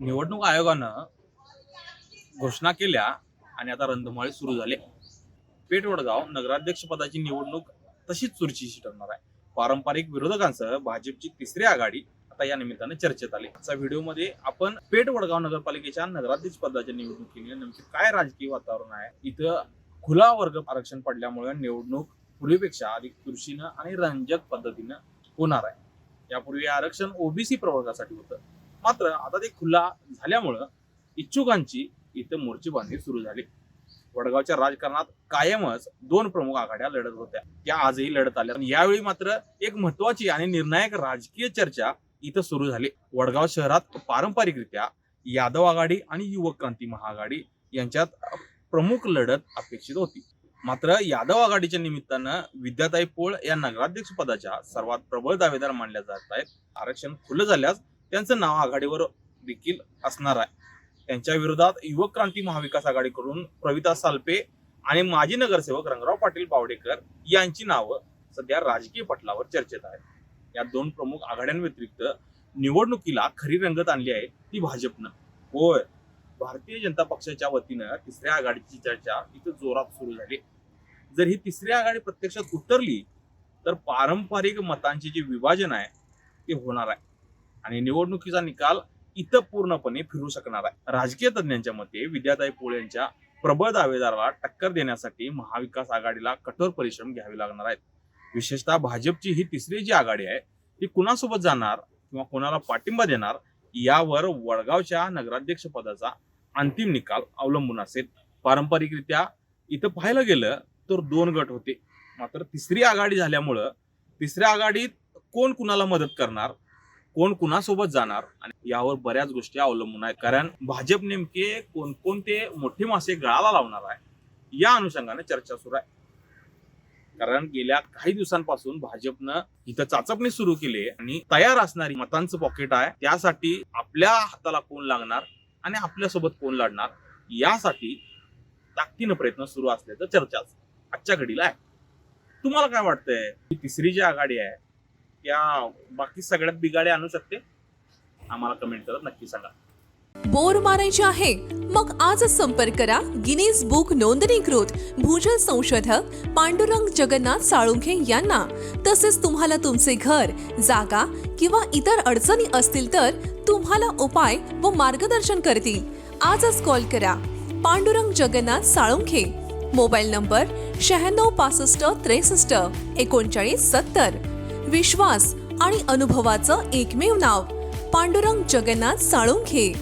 निवडणूक आयोगानं घोषणा केल्या आणि आता रंधमाळी सुरू झाले. पेठवडगाव नगराध्यक्ष पदाची निवडणूक तशीच चुरशीची ठरणार आहे. पारंपरिक विरोधकांसह भाजपची तिसरी आघाडी आता या निमित्ताने चर्चेत आली. आजच्या व्हिडिओमध्ये आपण पेठ वडगाव नगरपालिकेच्या नगराध्यक्ष पदाच्या निवडणुकीने नेमके काय राजकीय वातावरण आहे? इथं खुला वर्ग आरक्षण पडल्यामुळे निवडणूक पूर्वीपेक्षा अधिक चुरशीनं आणि रंजक पद्धतीनं होणार आहे. यापूर्वी आरक्षण ओबीसी प्रवर्गासाठी होतं. मात्र आता ते खुला झाल्यामुळं इच्छुकांची इथं मोर्चे बांधणी सुरू झाली. वडगावच्या राजकारणात कायमच दोन प्रमुख आघाड्या लढत होत्या. त्या आजही लढत आल्या. यावेळी मात्र एक महत्वाची आणि निर्णायक राजकीय चर्चा इथं सुरू झाली. वडगाव शहरात पारंपरिकरित्या यादव आघाडी आणि युवक क्रांती महाआघाडी यांच्यात प्रमुख लढत अपेक्षित होती. मात्र यादव आघाडीच्या निमित्तानं विद्याताई पोळ या नगराध्यक्ष पदाच्या सर्वात प्रबळ दावेदार मानल्या जात आहेत. आरक्षण खुलं झाल्यास त्यांचं नाव आघाडीवर देखील असणार आहे. त्यांच्या विरोधात युवक क्रांती महाविकास आघाडीकडून प्रविता सालपे आणि माजी नगरसेवक रंगराव पाटील पावडेकर यांची नावं सध्या राजकीय पटलावर चर्चेत आहेत. या दोन प्रमुख आघाड्यांव्यतिरिक्त निवडणुकीला खरी रंगत आणली आहे ती भाजपनं. होय भारतीय जनता पक्षाच्या वतीनं तिसऱ्या आघाडीची चर्चा इथं जोरात सुरू झाली. जर ही तिसरी आघाडी प्रत्यक्षात उतरली तर पारंपरिक मतांचे जे विभाजन आहे ते होणार आहे. आणि निवडणुकीचा निकाल इथं पूर्णपणे फिरू शकणार आहे. राजकीय तज्ज्ञांच्या मते विद्याताई पोळे यांच्या प्रबळ दावेदाराला टक्कर देण्यासाठी महाविकास आघाडीला कठोर परिश्रम घ्यावे लागणार आहेत. विशेषतः भाजपची ही तिसरी जी आघाडी आहे ती कुणासोबत जाणार किंवा कोणाला पाठिंबा देणार यावर वडगावच्या नगराध्यक्ष पदाचा अंतिम निकाल अवलंबून असेल. पारंपरिकरित्या इथं पाहायला गेलं तर दोन गट होते. मात्र तिसरी आघाडी झाल्यामुळं तिसऱ्या आघाडीत कोण कुणाला मदत करणार कोण कुणासोबत जाणार आणि यावर बऱ्याच गोष्टी अवलंबून आहेत. कारण भाजप नेमके कोणकोणते मोठे मासे गळाला लावणार आहे या अनुषंगाने चर्चा सुरू आहे. कारण गेल्या काही दिवसांपासून भाजपनं इथं चाचपणी सुरू केली आहे आणि तयार असणारी मतांचं पॉकेट आहे. त्यासाठी आपल्या हाताला कोण लागणार आणि आपल्यासोबत कोण लढणार यासाठी ताकदीनं प्रयत्न सुरू असल्याचं चर्चाच आजच्या घडीला आहे. तुम्हाला काय वाटतंय? ही तिसरी जी आघाडी आहे या बाकी सगळ्यात बिघाडे आणू शकते? आम्हाला कमेंट करत नक्की सांगा. बोर मारायचे आहे? मग आजच संपर्क करा गिनीज बुक नोंदणीकृत भूजल संशोधक पांडुरंग जगन्नाथ साळुंखे यांना. तसेच तुम्हाला तुमचे घर जागा किंवा इतर अडचणी असतील तर तुम्हाला उपाय व मार्गदर्शन करतील. आजच कॉल करा. पांडुरंग जगन्नाथ साळुंखे. मोबाईल नंबर शहाण्णव पासष्ट त्रेसष्ट एकोणचाळीस सत्तर. विश्वास आणि अनुभवाचं एकमेव नाव. पांडुरंग जगन्नाथ साळुंखे.